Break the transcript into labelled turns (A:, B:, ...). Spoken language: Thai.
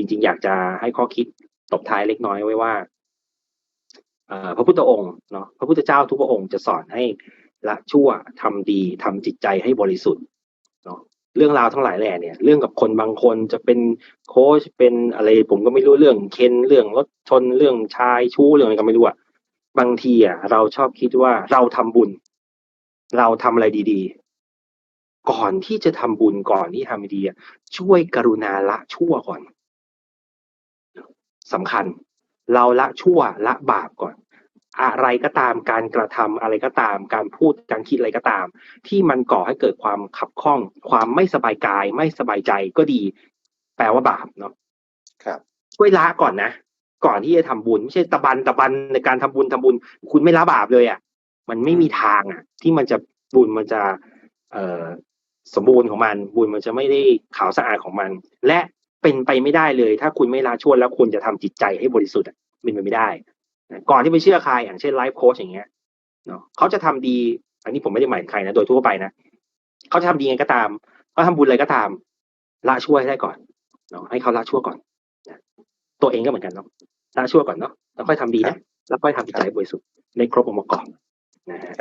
A: จริง ๆ อยากจะให้ข้อคิดตบท้ายเล็กน้อยไว้ว่าพระพุทธองค์เนาะพระพุทธเจ้าทุกพระองค์จะสอนให้ละชั่วทำดีทำจิตใจให้บริสุทธิ์เนาะเรื่องราวทั้งหลายแหล่เนี่ย เรื่องกับคนบางคนจะเป็นโค้ชเป็นอะไร ผมก็ไม่รู้เรื่องเคนเรื่องรถชนเรื่องชายชู้เรื่องอะไรก็ไม่รู้อะบางทีอะเราชอบคิดว่าเราทำบุญ เราทำอะไรดีๆ ก่อนที่จะทำบุญก่อนที่ทำดีอะช่วยกรุณาละชั่วก่อน สำคัญ เราละชั่วละบาปก่อน อะไรก็ตามการกระทำอะไรก็ตาม การพูดการคิดอะไรก็ตาม ที่มันก่อให้เกิดความขับข้อง ความไม่สบายกาย ไม่สบายใจก็ดี แปลว่าบาปเนาะ
B: ครับ
A: ช่วยละก่อนนะก่อนที่จะทำบุญไม่ใช่ตะบันตะบันในการทำบุญทำบุญ คุณไม่ละบาปเลยอะ มันไม่มีทางอะ ที่มันจะบุญมันจะ เอ่อสมบูรณ์ของมัน บุญมันจะไม่ได้ขาวสะอาดของมัน และ เป็นไปไม่ได้เลย ถ้าคุณไม่ละชั่วแล้วคุณจะทำจิตใจให้บริสุทธิ์เป็นไปไม่ได้ก่อนที่ไปเชื่อใครอย่างเช่นไลฟ์โค้ชอย่างเงี้ยเนาะเขาจะทำดี อันนี้ผมไม่ได้หมายถึงใครนะโดยทั่วไปนะเขาจะทำดีไงก็ตามเขาทำบุญอะไรก็ตามละชั่วให้ได้ก่อนเนาะให้เขาละชั่วก่อนตัวเองก็เหมือนกันเนาะละชั่วก่อนเนาะแล้วค่อยทำดีนะแล้วค่อยทำจิตใจบริสุทธิ์ในครบองค์ประกอบน